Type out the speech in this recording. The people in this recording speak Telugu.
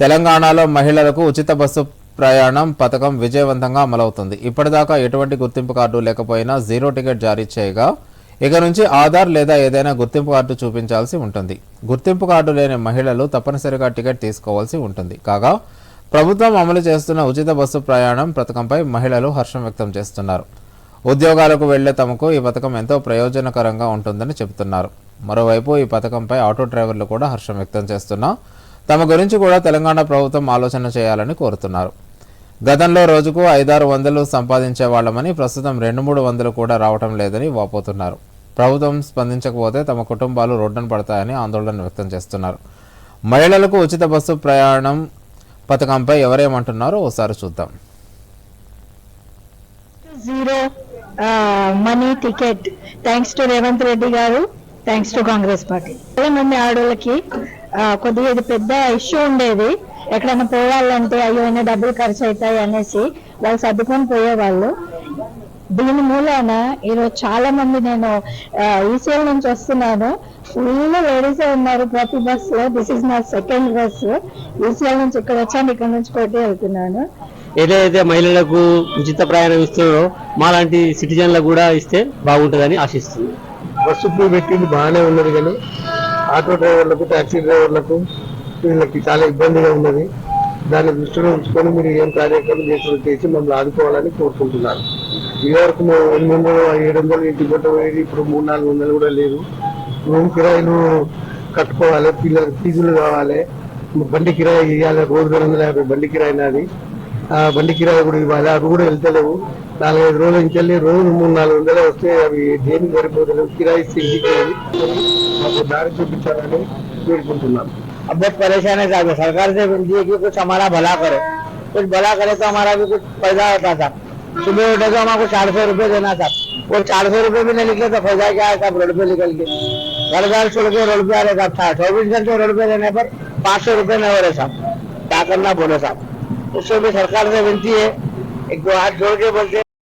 తెలంగాణలో మహిళలకు ఉచిత బస్సు ప్రయాణం పథకం విజయవంతంగా అమలవుతుంది. ఇప్పటిదాకా ఎటువంటి గుర్తింపు కార్డు లేకపోయినా జీరో టికెట్ జారీ చేయగా ఇక నుంచి ఆధార్ లేదా ఏదైనా గుర్తింపు కార్డు చూపించాల్సి ఉంటుంది. గుర్తింపు కార్డు లేని మహిళలు తప్పనిసరిగా టికెట్ తీసుకోవాల్సి ఉంటుంది. కాగా ప్రభుత్వం అమలు చేస్తున్న ఉచిత బస్సు ప్రయాణం పథకంపై మహిళలు హర్షం వ్యక్తం చేస్తున్నారు. ఉద్యోగాలకు వెళ్ళే తమకు ఈ పథకం ఎంతో ప్రయోజనకరంగా ఉంటుందని చెబుతున్నారు. మరోవైపు ఈ పథకంపై ఆటో డ్రైవర్లు కూడా హర్షం వ్యక్తం చేస్తున్నారు తమ గురించి కూడా తెలంగాణ ప్రభుత్వం ఆలోచన చేయాలని కోరుతున్నారు. గతంలో రోజుకు ఐదారు వందలు సంపాదించే వాళ్ళమని ప్రస్తుతం రెండు మూడు వందలు కూడా రావటం లేదని వాపోతున్నారు. ప్రభుత్వం స్పందించకపోతే తమ కుటుంబాలు రోడ్డున పడతాయని ఆందోళన వ్యక్తం చేస్తున్నారు. మహిళలకు ఉచిత బస్సు ప్రయాణం పథకంపై ఎవరేమంటున్నారో ఓసారి చూద్దాం. Zero money ticket. Thanks to Revanth Reddy garu. Thanks to Congress party. మంది ఆడవాళ్ళకి కొద్దిగా ఇది పెద్ద ఇష్యూ ఉండేది. ఎక్కడైనా పోవాలంటే అయ్యో అయినా డబ్బులు ఖర్చు అవుతాయి అనేసి వాళ్ళు సర్దుకొని పోయేవాళ్ళు. దీని మూలాన ఈరోజు చాలా మంది నేను ఈసీఎల్ నుంచి వస్తున్నాను. ఫుల్ లేడీసే ఉన్నారు ప్రతి బస్లో దిస్ ఇస్ నా సెకండ్ బస్ ఈసీఎల్ నుంచి ఇక్కడ వచ్చాను ఇక్కడ నుంచి కొట్టి వెళ్తున్నాను. ఏదైతే మహిళలకు ఉచిత ప్రయాణం ఇస్తున్నారో మాలాంటి సిటిజన్లకు కూడా ఇస్తే బాగుంటుందని ఆశిస్తుంది బస్సు పెట్టింది బాగానే ఉన్నది కానీ ఆటో డ్రైవర్లకు ట్యాక్సీ డ్రైవర్లకు వీళ్ళకి చాలా ఇబ్బందిగా ఉన్నది. దాన్ని దృష్టిలో ఉంచుకొని మీరు ఏం కార్యక్రమం చేసి చేసి మమ్మల్ని ఆదుకోవాలని కోరుకుంటున్నాను ఇదివరకు మేము ఎనిమిది వందలు ఏడు వందలు ఇంటి కొట్ట పోయేది ఇప్పుడు మూడు నాలుగు వందలు కూడా లేదు. రూమ్ కిరాయిలు కట్టుకోవాలి పిల్లలకు ఫీజులు కావాలి. బండి కిరాయి ఇవ్వాలి రోజు రెండు వందల యాభై బండి కిరాయి నాది. ఆ బండి కిరాయి కూడా ఇవ్వాలి అవి కూడా వెళ్తలేవు. నాలుగైదు రోజుల నుంచి వెళ్ళి రోజు మూడు నాలుగు వందలు వస్తే అవి దేనికి సరిపోతలేవు? కిరాయి ఇంటికి अब बहुत परेशान है साहब, सरकार से विनती है कि कुछ हमारा भला करे। कुछ भला करे तो हमारा भी कुछ फ़ायदा होता था सुबह उठे तो हमारे चार सौ रुपये देना था वो चार सौ रुपये भी नहीं निकले तो फ़ायदा क्या है साहब रोड पे निकल के? घर घर छोड़ के रोड पे आ रहे साहब था चौबीस घंटे रोड पे रहने पर पाँच सौ रुपये न हो रहे साहब। क्या करना बोले साहब? उससे भी सरकार से विनती है, एक दो हाथ जोड़ के बोलते